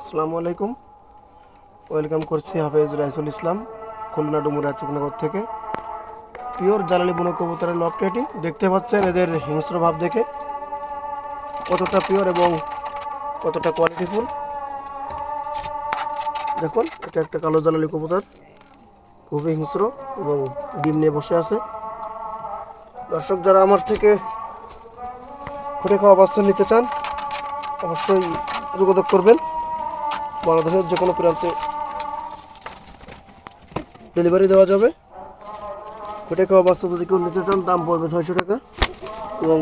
আসসালামু আলাইকুম। ওয়েলকাম করছি হাফেজ রাইসুল ইসলাম, খুলনা ডুমুরা চুকনগর থেকে। পিওর জালালি বুনো কবুতরের লফট এটি দেখতে পাচ্ছেন এদের হিংস্র ভাব দেখে। কতটা পিওর এবং কতটা কোয়ালিটিফুল দেখুন, এটা একটা কালো জালালি কবুতর, খুবই হিংস্র এবং ডিম নিয়ে বসে আছে। দর্শক, যারা আমার থেকে খুঁটে খাওয়া বাচ্চা নিতে চান, অবশ্যই যোগাযোগ করবেন। বাংলাদেশের যে কোনো প্রান্তে ডেলিভারি দেওয়া যাবে। খুঁটে খাওয়া বাচ্চা যদি কেউ নিতে চান, দাম পড়বে ছয়শো টাকা এবং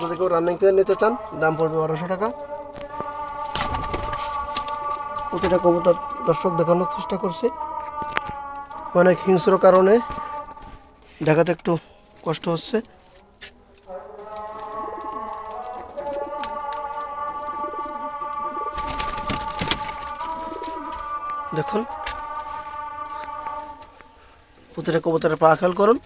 যদি কেউ রানিং নিতে চান, দাম পড়বে বারোশো টাকা। প্রতিটা কবুতর দর্শক দেখানোর চেষ্টা করছি। অনেক হিংস্র কারণে দেখাতে একটু কষ্ট হচ্ছে। দেখুন, প্রতিটা কবুতরের পা খেয়াল করুন।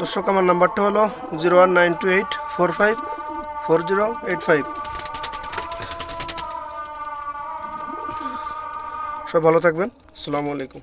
দর্শক, আমার নাম্বারটা হলো zero one nine two eight four five four zero eight five. সব ভালো থাকবেন। আসসালামু আলাইকুম।